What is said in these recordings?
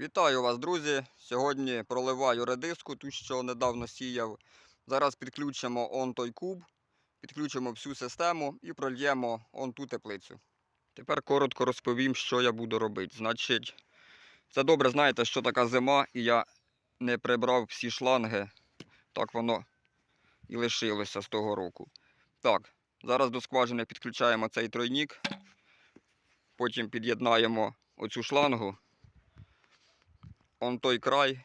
Вітаю вас, друзі! Сьогодні проливаю редиску, ту, що недавно сіяв. Зараз підключимо он той куб, підключимо всю систему і прольємо он ту теплицю. Тепер коротко розповім, що я буду робити. Значить, це добре знаєте, що така зима, і я не прибрав всі шланги. Так воно і лишилося з того року. Так, зараз до скважини підключаємо цей тройнік, потім під'єднаємо оцю шлангу он той край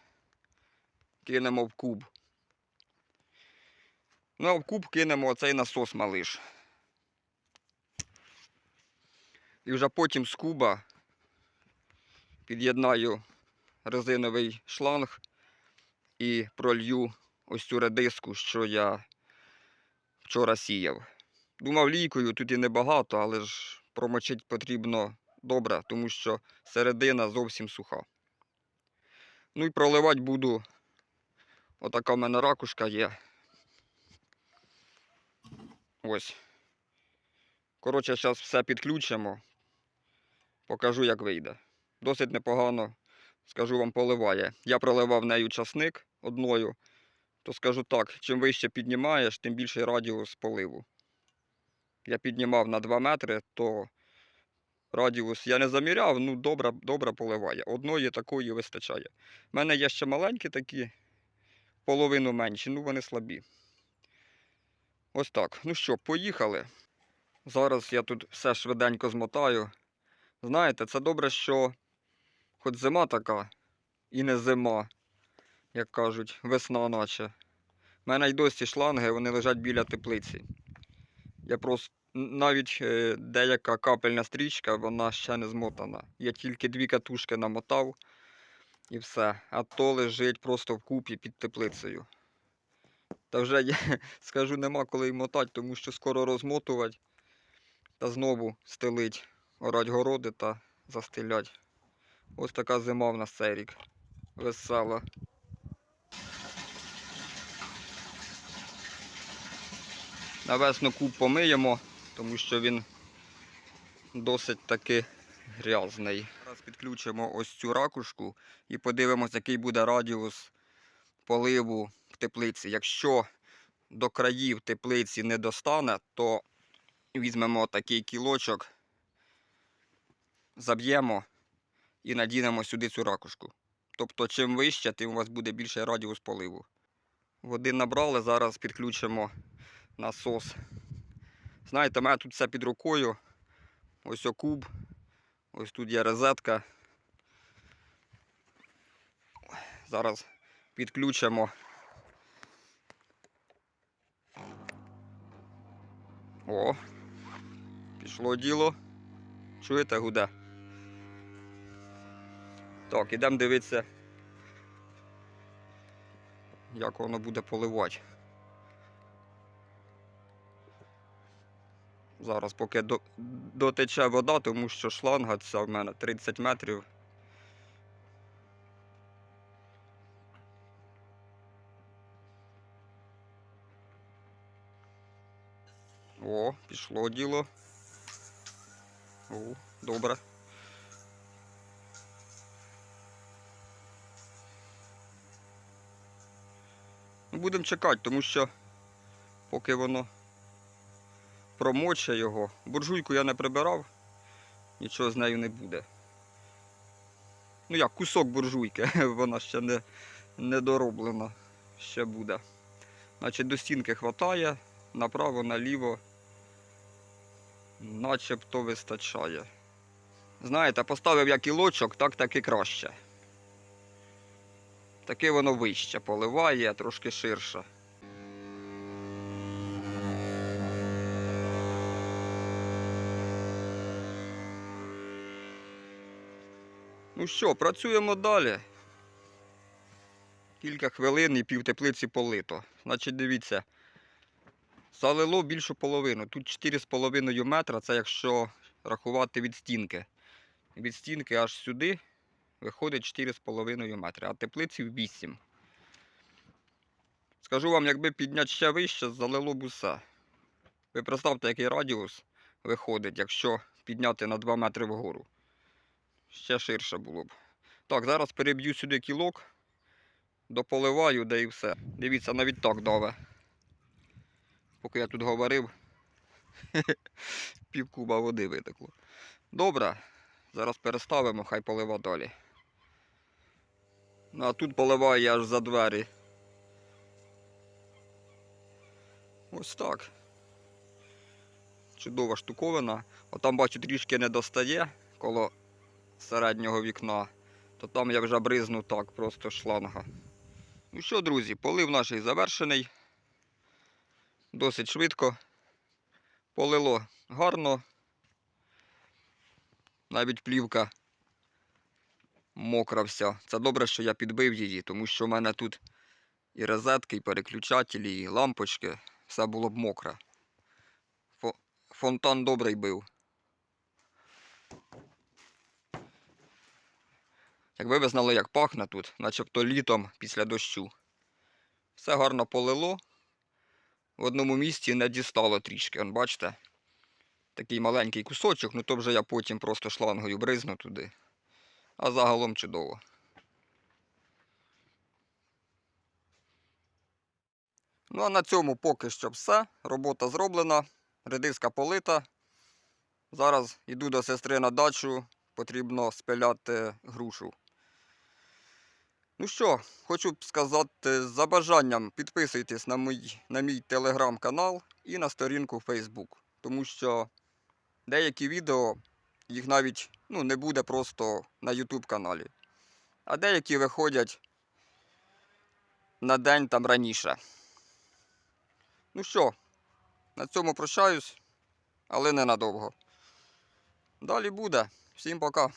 кинемо в куб. Ну, а в куб кинемо оцей насос малиш. І вже потім з куба під'єднаю резиновий шланг і пролью ось цю редиску, що я вчора сіяв. Думав лійкою, тут і небагато, але ж промочити потрібно добре, тому що середина зовсім суха. Ну і проливати буду. Отака в мене ракушка є. Ось. Коротше, зараз все підключимо. Покажу, як вийде. Досить непогано, скажу вам, поливає. Я проливав нею часник одною, то скажу так, чим вище піднімаєш, тим більший радіус поливу. Я піднімав на 2 метри, то радіус я не заміряв, ну добре, добре поливає. Одної такої вистачає. У мене є ще маленькі такі, половину менші, ну вони слабі. Ось так. Ну що, поїхали. Зараз я тут все швиденько змотаю. Знаєте, це добре, що хоч зима така і не зима, як кажуть, весна наче. У мене й досі шланги, вони лежать біля теплиці. Я просто навіть е, деяка капельна стрічка, вона ще не змотана. Я тільки дві катушки намотав і все. А то лежить просто вкупі під теплицею. Та вже я скажу, нема коли й мотати, тому що скоро розмотувати та знову стелить, орать городи та застелять. Ось така зима в нас цей рік. Весела. Навесно куб помиємо, тому що він досить таки грязний. Зараз підключимо ось цю ракушку і подивимося, який буде радіус поливу в теплиці. Якщо до країв теплиці не достане, то візьмемо такий кілочок, заб'ємо і надінемо сюди цю ракушку. Тобто, чим вище, тим у вас буде більший радіус поливу. Води набрали, зараз підключимо насос. Знаєте, у мене тут все під рукою. Ось окуб. Ось тут є розетка. Зараз підключимо. О, пішло діло. Чуєте, гуде? Так, ідемо дивитися, як воно буде поливати. Зараз поки дотече вода, тому що шланга ця в мене 30 метрів. О, пішло діло. О, добре. Ну, Будемо чекати, тому що поки воно промоче його. Буржуйку я не прибирав, нічого з нею не буде. Ну як, кусок буржуйки, вона ще не, не дороблена, ще буде. Значить, до стінки хватає, направо, наліво, начебто вистачає. Знаєте, поставив я кілочок, так таки краще. Таке воно вище поливає, трошки ширше. Ну що, працюємо далі. Кілька хвилин і пів теплиці полито. Значить, дивіться, залило більшу половину. Тут 4,5 метра, це якщо рахувати від стінки. Від стінки аж сюди виходить 4,5 метри, а теплиці 8. Скажу вам, якби підняти ще вище, залило б усе. Ви представте, який радіус виходить, якщо підняти на 2 метри вгору ще ширше було б. Так, зараз переб'ю сюди кілок, дополиваю, да і все. Дивіться, навіть так даве. Поки я тут говорив, пів куба води витекло. Добре, зараз переставимо, хай полива далі. Ну а тут поливаю я аж за двері. Ось так. Чудова штуковина. Отам бачу трішки не достає коло середнього вікна, то там я вже бризну так, просто шланга. Ну що, друзі, полив наш завершений. Досить швидко. Полило гарно. Навіть плівка мокра вся. Це добре, що я підбив її, тому що в мене тут і розетки, і переключателі, і лампочки. Все було б мокре. Фонтан добрий бив. Якби ви знали, як пахне тут, начебто літом після дощу. Все гарно полило. В одному місці не дістало трішки. Он, бачите? Такий маленький кусочок, ну то вже я потім просто шлангою бризну туди. А загалом чудово. Ну а на цьому поки що все. Робота зроблена, редиска полита. Зараз йду до сестри на дачу, потрібно спиляти грушу. Ну що, хочу б сказати, за бажанням підписуйтесь на мій, на мій телеграм-канал і на сторінку Facebook. Тому що деякі відео, їх навіть ну, не буде просто на YouTube каналі. А деякі виходять на день там раніше. Ну що, на цьому прощаюсь, але ненадовго. Далі буде. Всім пока.